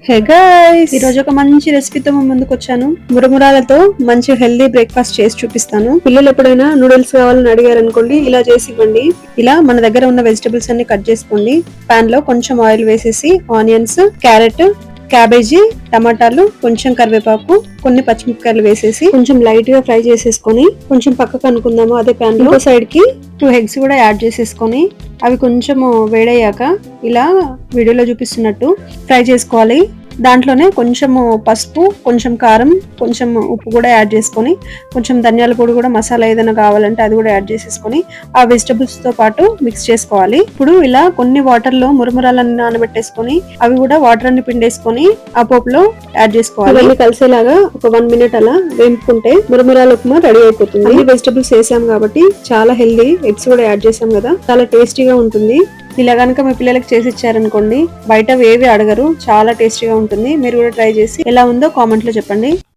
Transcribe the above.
హే ఈ రోజు ఒక మంచి రెసిపీతో ముందుకు వచ్చాను మురమురాలతో మంచి హెల్దీ బ్రేక్ఫాస్ట్ చేసి చూపిస్తాను. పిల్లలు ఎప్పుడైనా నూడిల్స్ కావాలని అడిగారు అనుకోండి ఇలా చేసి ఇవ్వండి. ఇలా మన దగ్గర ఉన్న వెజిటబుల్స్ అన్ని కట్ చేసుకోండి. పాన్లో కొంచెం ఆయిల్ వేసేసి ఆనియన్స్ క్యారెట్ క్యాబేజీ టమాటాలు కొంచెం కరివేపాకు కొన్ని పచ్చిమిరపకాయలు వేసేసి కొంచెం లైట్గా ఫ్రై చేసేసుకొని కొంచెం పక్కకు అనుకుందాము అదే ప్యాన్లో. సైడ్కి టూ ఎగ్స్ కూడా యాడ్ చేసేసుకొని అవి కొంచెం వేడయ్యాక ఇలా వీడియోలో చూపిస్తున్నట్టు ఫ్రై చేసుకోవాలి. దాంట్లోనే కొంచెము పసుపు కొంచెం కారం కొంచెం ఉప్పు కూడా యాడ్ చేసుకొని కొంచెం ధనియాల పొడి కూడా మసాలా ఏదైనా కావాలంటే అది కూడా యాడ్ చేసేసుకొని ఆ వెజిటబుల్స్తో పాటు మిక్స్ చేసుకోవాలి. ఇప్పుడు ఇలా కొన్ని వాటర్లో మురమురాలన్నీ నానబెట్టేసుకొని అవి కూడా వాటర్ అన్ని పిండేసుకొని ఆ పోపులో యాడ్ చేసుకోవాలి. అవన్నీ కలిసేలాగా ఒక వన్ మినిట్ అలా వేపుకుంటే మురమురాల ఉప్మా రెడీ అయిపోతుంది. అన్ని వెజిటబుల్స్ వేసాం కాబట్టి చాలా హెల్దీ ఎగ్స్ కూడా యాడ్ చేసాం కదా. చాలా టేస్టీగా ఉంటుంది. ఇలా కనుక మీ పిల్లలకి చేసి ఇచ్చారనుకోండి బయట ఏవి అడగరు చాలా టేస్టీగా ఉంటుంది. మీరు కూడా ట్రై చేసి ఎలా ఉందో కామెంట్లో చెప్పండి.